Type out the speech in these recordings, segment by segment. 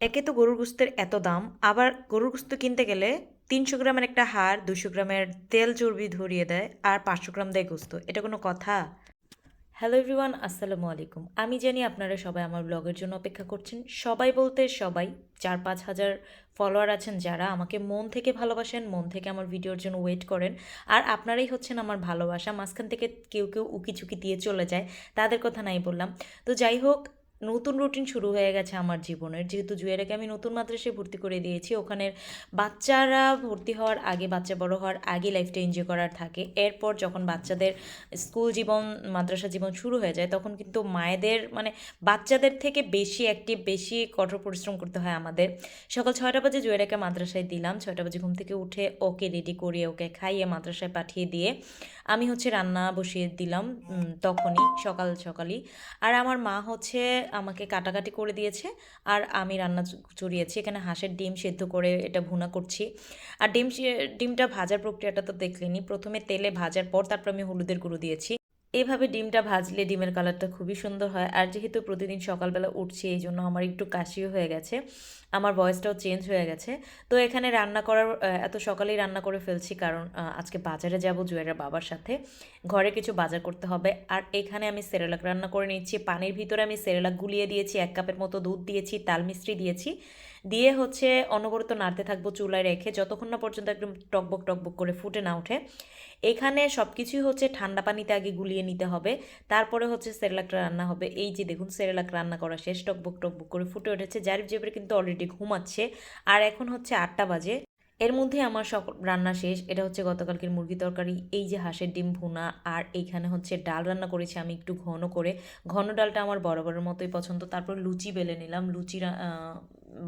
একে তো গরুর গোস্তের এত দাম, আবার গরুর গোস্ত কিনতে গেলে তিনশো গ্রামের একটা হাড় দুশো গ্রামের তেল চর্বি ধরিয়ে দেয় আর পাঁচশো গ্রাম দেয় গোস্ত। এটা কোনো কথা? হ্যালো এভরিওয়ান, আসসালামু আলাইকুম। আমি জানি আপনারা সবাই আমার ব্লগের জন্য অপেক্ষা করছেন। সবাই বলতে সবাই, চার পাঁচ হাজার ফলোয়ার আছেন যারা, আমাকে মন থেকে ভালোবাসেন, মন থেকে আমার ভিডিওর জন্য ওয়েট করেন। আর আপনারাই হচ্ছেন আমার ভালোবাসা। মাঝখান থেকে কেউ কেউ উকি চুকি দিয়ে চলে যায়, তাদের কথা নাই বললাম। তো যাই হোক নতুন রুটিন শুরু হয়ে গেছে আমার জীবনের। যেহেতু জুয়েরাকে আমি নতুন মাদ্রাসায় ভর্তি করে দিয়েছি, ওখানের বাচ্চারা ভর্তি হওয়ার আগে, বাচ্চা বড় হওয়ার আগে লাইফটা এনজয় করার থাকে। এরপর যখন বাচ্চাদের স্কুল জীবন, মাদ্রাসা জীবন শুরু হয়ে যায়, তখন কিন্তু মায়েদের মানে বাচ্চাদের থেকে বেশি অ্যাক্টিভ বেশি কঠোর পরিশ্রম করতে হয় আমাদের। সকাল ছয়টা বাজে জুয়েরাকে মাদ্রাসায় দিলাম, ছয়টা বাজে ঘুম থেকে উঠে ওকে রেডি করিয়ে, ওকে খাইয়ে মাদ্রাসায় পাঠিয়ে দিয়ে আমি হচ্ছে রান্না বসিয়ে দিলাম তখনই, সকাল সকালই। আর আমার মা হচ্ছে আমাকে কাটাকাটি করে দিয়েছে আর আমি রান্না চড়িয়েছি এখানে হাঁসের ডিম সেদ্ধ করে এটা ভুনা করছি। আর ডিম ডিমটা ভাজার প্রক্রিয়াটা তো দেখলেনি প্রথমে তেলে ভাজার পর তারপর আমি হলুদের গুঁড়ো দিয়েছি। এভাবে ডিমটা ভাজলে ডিমের কালারটা খুবই সুন্দর হয়। আর যেহেতু প্রতিদিন সকালবেলা উঠছি এই জন্য আমার একটু কাশিও হয়ে গেছে। আমার ভয়েসটাও চেঞ্জ হয়ে গেছে। তো এখানে রান্না করার এত সকালেই রান্না করে ফেলছি কারণ আজকে বাজারে যাব জুয়েরের বাবার সাথে। ঘরে কিছু বাজার করতে হবে। আর এখানে আমি সেরেলাক রান্না করে নিচ্ছি। পানির ভিতরে আমি সেরেলাক গুলিয়ে দিয়েছি। এক কাপের মতো দুধ দিয়েছি, তাল মিশ্রি দিয়েছি। দিয়ে হচ্ছে অনবরত নাড়তে থাকব চুলায় রেখে, যতক্ষণ না পর্যন্ত একদম টকবক টকবক করে ফুটে না ওঠে। এখানে সব কিছুই হচ্ছে ঠান্ডা পানিতে আগে গুলিয়ে নিতে হবে, তারপরে হচ্ছে সেরেলাকটা রান্না হবে। এই যে দেখুন সেরেলাক রান্না করা শেষ, টকবক টকবক করে ফুটে উঠেছে। জারিফ জেবের কিন্তু অলরেডি ঘুমাচ্ছে, আর এখন হচ্ছে আটটা বাজে। এর মধ্যে আমার সব রান্না শেষ, এটা হচ্ছে গতকালকের মুরগি তরকারি, এই যে হাঁসের ডিম ভুনা, আর এইখানে হচ্ছে ডাল রান্না করেছি আমি একটু ঘন করে। ঘন ডালটা আমার বরাবরের মতোই পছন্দ, তারপর লুচি বেলে নিলাম, লুচি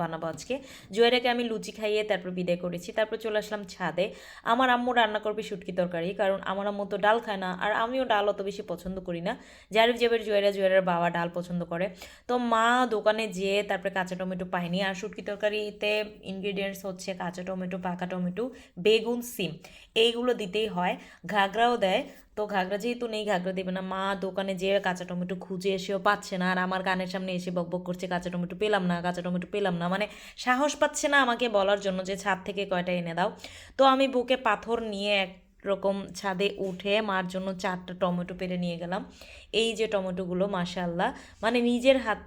বানাবো আজকে। জুয়েরাকে আমি লুচি খাইয়ে তারপর বিদায় করেছি। তারপর চলে আসলাম ছাদে। আমার আম্মু রান্না করবে শুটকি তরকারি, কারণ আমার আম্মু তো ডাল খায় না, আর আমিও ডাল অত বেশি পছন্দ করি না। জারিফ জেবের জুয়েরা জুয়েরার বাবা ডাল পছন্দ করে। তো মা দোকানে যেয়ে তারপরে কাঁচা টমেটো পায়নি। আর শুটকি তরকারিতে ইনগ্রিডিয়েন্টস হচ্ছে কাঁচা টমেটো, পাকা টমেটো, বেগুন, সিম। এইগুলো দিতেই হয়। ঘাগরাও দেয়। তো ঘাগরা যেহেতু নেই, ঘাগরা দেবে না। মা দোকানে যেয়ে কাঁচা টমেটো খুঁজে এসেও পাচ্ছে না। আর আমার কানের সামনে এসে বকবক করছে, কাঁচা টমেটো পেলাম না, কাঁচা টমেটো পেলাম না। মানে সাহস পাচ্ছে না আমাকে বলার জন্য যে ছাদ থেকে কয়টা এনে দাও। তো আমি বুকে পাথর নিয়ে এক রকম ছাদে উঠে মার জন্য চারটা টমেটো পেরে নিয়ে গেলাম। এই যে টমেটোগুলো মাশাল্লাহ মানে নিজের হাত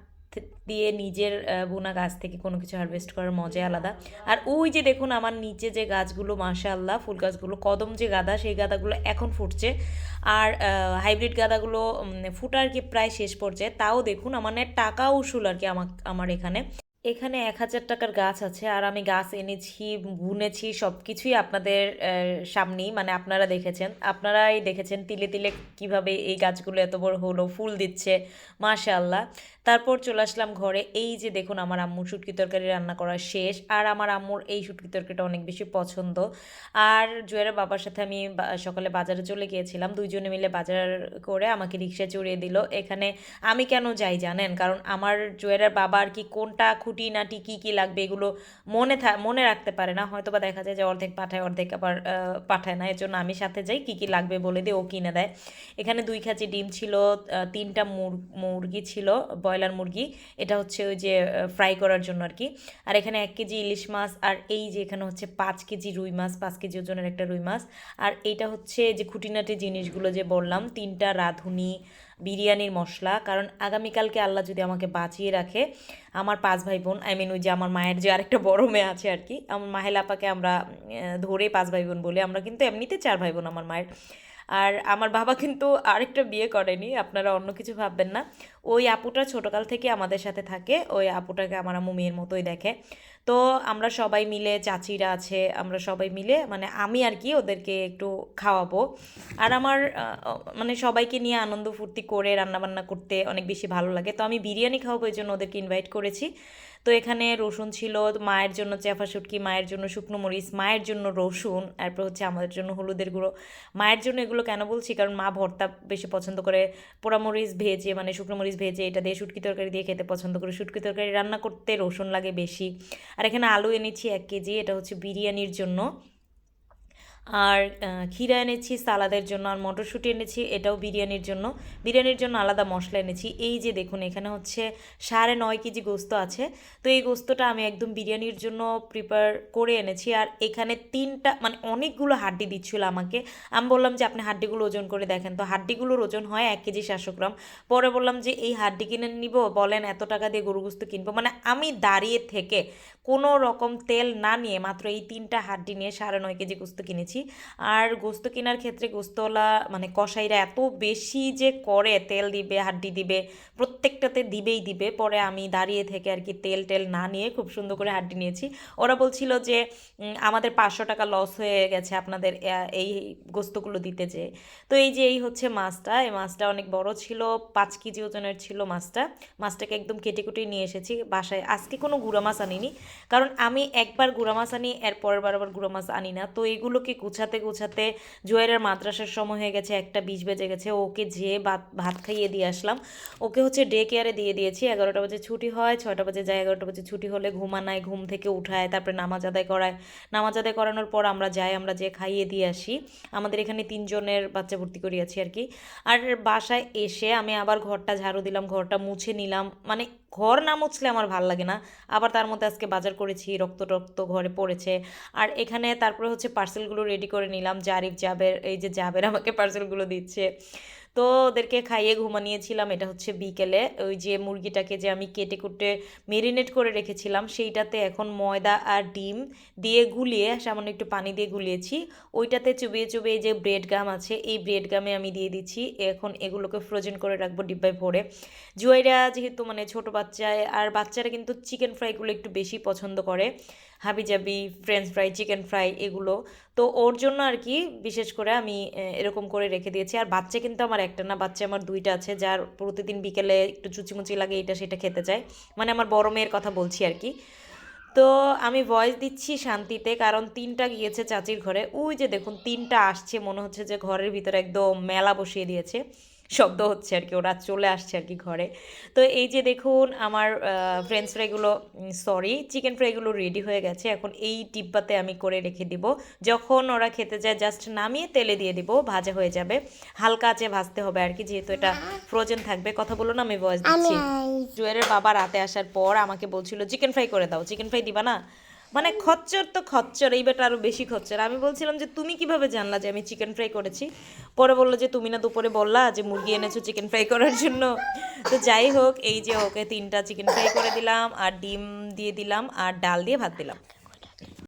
দিয়ে নিজের বোনা গাছ থেকে কোনো কিছু হারভেস্ট করার মজাই আলাদা। আর ওই যে দেখুন আমার নিচে যে গাছগুলো মাসা আল্লাহ ফুল গাছগুলো, কদম যে গাদা, সেই গাদাগুলো এখন ফুটছে। আর হাইব্রিড গাদাগুলো ফুটার কি প্রায় শেষ পর্যায়ে। তাও দেখুন আমার টাকা উসুল আর কি আমার আমার এখানে। এখানে এক হাজার টাকার গাছ আছে, আর আমি গাছ এনেছি, বুনেছি সব কিছুই আপনাদের সামনেই মানে আপনারা দেখেছেন। আপনারাই দেখেছেন তিলে তিলে কীভাবে এই গাছগুলো এত বড় হলো, ফুল দিচ্ছে, মাশাআল্লাহ। তারপর চলে আসলাম ঘরে, এই যে দেখুন আমার আম্মুর শুটকি তরকারি রান্না করা শেষ, আর আমার আম্মুর এই শুটকি তরকারিটা অনেক বেশি পছন্দ। আর জুয়ের বাবার সাথে আমি সকালে বাজারে চলে গিয়েছিলাম, দুইজনে মিলে বাজার করে আমাকে রিক্সা চড়িয়ে দিল। এখানে আমি কেন যাই জানেন? কারণ আমার জুয়েরের বাবা আর কি কোনটা খুঁটিনাটি কী কী লাগবে এগুলো মনে থা, মনে রাখতে পারে না। হয়তো বা দেখা যায় যে অর্ধেক পাঠায়, অর্ধেক আবার পাঠায় না। এর জন্য আমি সাথে যাই, কী কী লাগবে বলে দিয়ে ও কিনে দেয়। এখানে দুই খাঁচি ডিম ছিল তিনটা মুর- মুরগি ছিল, ব্রয়লার মুরগি। এটা হচ্ছে ওই যে ফ্রাই করার জন্য আর কি। আর এখানে এক কেজি ইলিশ মাছ, আর এই যে এখানে হচ্ছে পাঁচ কেজি রুই মাছ, পাঁচ কেজি ওজনের একটা রুই মাছ। আর এইটা হচ্ছে যে খুঁটিনাটি জিনিসগুলো যে বললাম, তিনটা রাঁধুনি বিরিয়ানির মশলা। কারণ আগামীকালকে আল্লাহ যদি আমাকে বাঁচিয়ে রাখে, আমার পাঁচ ভাই বোন আই মিন ওই যে আমার মায়ের যে আরেকটা বড় মেয়ে আছে আর কি, আমার মাহেলা আপাকে আমরা ধরে পাঁচ ভাই বোন বলি, আমরা কিন্তু এমনিতে চার ভাই বোন আমার মায়ের। আর আমার বাবা কিন্তু আরেকটা বিয়ে করেনি, আপনারা অন্য কিছু ভাববেন না। ওই আপুটা ছোটকাল থেকে আমাদের সাথে থাকে, ওই আপুটাকে আমার আম্মু মেয়ের মতোই দেখে। তো আমরা সবাই মিলে চাচিরা আছে, আমরা সবাই মিলে মানে আমি আর কি ওদেরকে একটু খাওয়াবো। আর আমার মানে সবাইকে নিয়ে আনন্দ ফুর্তি করে রান্নাবান্না করতে অনেক বেশি ভালো লাগে। তো আমি বিরিয়ানি খাওয়াবো, এই জন্য ওদেরকে ইনভাইট করেছি। তো এখানে রসুন ছিল, মায়ের জন্য চেফা শুটকি, মায়ের জন্য শুকনো মরিচ, মায়ের জন্য রসুন, তারপর হচ্ছে আমাদের জন্য হলুদের গুঁড়ো। মায়ের জন্য এগুলো কেন বলছি? কারণ মা ভর্তা বেশি পছন্দ করে পোড়ামরিচ ভেজে মানে শুকনো মরিচ ভেজে, এটা দিয়ে শুটকি তরকারি দিয়ে খেতে পছন্দ করে। শুটকি তরকারি রান্না করতে রসুন লাগে বেশি। আর এখানে আলু এনেছি এক কেজি এটা হচ্ছে বিরিয়ানির জন্য। আর ক্ষীরা এনেছি, সালাদের জন্য, আর মটরশুঁটি এনেছি, এটাও বিরিয়ানির জন্য। বিরিয়ানির জন্য আলাদা মশলা এনেছি। এই যে দেখুন, এখানে হচ্ছে সাড়ে নয় কেজি গোস্ত আছে। তো এই গোস্তটা আমি একদম বিরিয়ানির জন্য প্রিপেয়ার করে এনেছি। আর এখানে তিনটা মানে অনেকগুলো হাড্ডি দিচ্ছিল আমাকে। আমি বললাম যে, আপনি হাড্ডিগুলো ওজন করে দেখেন। তো হাড্ডিগুলোর ওজন হয় এক কেজি সাতশো গ্রাম। পরে বললাম যে, এই হাড্ডি কিনে নিব? বলেন, এত টাকা দিয়ে গরু গোস্ত কিনবো? মানে আমি দাঁড়িয়ে থেকে কোনো রকম তেল না নিয়ে মাত্র এই তিনটা হাড্ডি নিয়ে সাড়ে নয় কেজি গোস্ত কিনেছি। আর গোস্ত কেনার ক্ষেত্রে গোস্তওয়ালা মানে কসাইরা এত বেশি যে করে, তেল দিবে, হাড্ডি দিবে, প্রত্যেকটাতে দিবেই দিবে। পরে আমি দাঁড়িয়ে থেকে আর কি তেল টেল না নিয়ে খুব সুন্দর করে হাড্ডি নিয়েছি। ওরা বলছিল যে আমাদের পাঁচশো টাকা লস হয়ে গেছে আপনাদের এই গোস্তগুলো দিতে যেয়ে তো এই যে, এই হচ্ছে মাছটা। এই মাছটা অনেক বড় ছিল, পাঁচ কেজি ওজনের ছিল মাছটা। মাছটাকে একদম কেটে কুটে নিয়ে এসেছি বাসায়। আজকে কোনো গুঁড়া মাছ আনিনি। কারণ আমি একবার গুঁড়া মাছ আনি এর পরের বার আবার গুঁড়া মাছ আনি না। তো এগুলোকে গুছাতে গুছাতে জুয়েলের মাদ্রাসার সময় হয়ে গেছে, একটা বীজ বেজে গেছে। ওকে যেয়ে ভাত ভাত খাইয়ে দিয়ে আসলাম। ওকে হচ্ছে ডে কেয়ারে দিয়ে দিয়েছি। এগারোটা বাজে ছুটি হয়, ছয়টা বাজে যায়, এগারোটা বাজে ছুটি হলে ঘুমানায়, ঘুম থেকে উঠায়, তারপরে নামাজ আদায় করায়। নামাজ আদায় করানোর পর আমরা যাই, আমরা যেয়ে খাইয়ে দিয়ে আসি। আমাদের এখানে তিনজনের বাচ্চা ভর্তি করিয়েছি আর কি। আর বাসায় এসে আমি আবার ঘরটা ঝাড়ু দিলাম, ঘরটা মুছে নিলাম। মানে ঘর না মুছলে আমার ভালো লাগে না। আবার তার মধ্যে আজকে বাজার করেছি রক্ত টক্ত ঘরে পড়েছে। আর এখানে তারপরে হচ্ছে পার্সেলগুলো রেডি করে নিলাম। জারিফ জাবের, এই যে জাবের আমাকে পার্সেলগুলো দিচ্ছে। তো ওদেরকে খাইয়ে ঘুমানিয়েছিলাম, এটা হচ্ছে বিকেলে। ওই যে মুরগিটাকে যে আমি কেটে কুটে মেরিনেট করে রেখেছিলাম, সেইটাতে এখন ময়দা আর ডিম দিয়ে গুলিয়ে, সামান্য একটু পানি দিয়ে গুলিয়েছি। ওইটাতে চুবিয়ে চুবিয়ে যে ব্রেড গাম আছে, এই ব্রেড গামে আমি দিয়ে দিচ্ছি। এখন এগুলোকে ফ্রোজেন করে রাখব ডিব্বায় ভরে। জুয়াইরা যেহেতু মানে ছোট বাচ্চায়, আর বাচ্চারা কিন্তু চিকেন ফ্রাইগুলো একটু বেশি পছন্দ করে। হাবিজাবি ফ্রেঞ্চ ফ্রাই চিকেন ফ্রাই এগুলো। তো ওর জন্য আর কি বিশেষ করে আমি এরকম করে রেখে দিয়েছি। আর বাচ্চা কিন্তু আমার একটা না, বাচ্চা আমার দুইটা আছে, যার প্রতিদিন বিকেলে একটু চুচিমুচি লাগে এটা সেটা খেতে চায়। মানে আমার বড় মেয়ের কথা বলছি আর কি। তো আমি ভয়েস দিচ্ছি শান্তিতে, কারণ তিনটা গিয়েছে চাচির ঘরে। ওই যে দেখুন, তিনটা আসছে, মনে হচ্ছে যে ঘরের ভিতরে একদম মেলা বসিয়ে দিয়েছে। শব্দ হচ্ছে আর কি ওরা চলে আসছে আর কি ঘরে। তো এই যে দেখুন আমার ফ্রেঞ্চ ফ্রাইগুলো সরি চিকেন ফ্রাইগুলো রেডি হয়ে গেছে। এখন এই ডিব্বাতে আমি করে রেখে দিব। যখন ওরা খেতে যায় জাস্ট নামিয়ে তেলে দিয়ে দিব ভাজা হয়ে যাবে। হালকা আঁচে ভাজতে হবে আর কি যেহেতু এটা ফ্রোজেন থাকবে। কথা বলো না আমি ভয়েস দিচ্ছি। জুয়েলের বাবা রাতে আসার পর আমাকে বলছিল চিকেন ফ্রাই করে দাও চিকেন ফ্রাই দিবা না? মানে খচ্চর তো খচ্চর, এই বেটা আরও বেশি খচ্চর। আমি বলছিলাম যে, তুমি কীভাবে জানলা যে আমি চিকেন ফ্রাই করেছি? পরে বলল যে, তুমি না দুপুরে বললা যে, মুরগি এনেছো চিকেন ফ্রাই করার জন্য। তো যাই হোক, এই যে ওকে তিনটা চিকেন ফ্রাই করে দিলাম, আর ডিম দিয়ে দিলাম, আর ডাল দিয়ে ভাত দিলাম।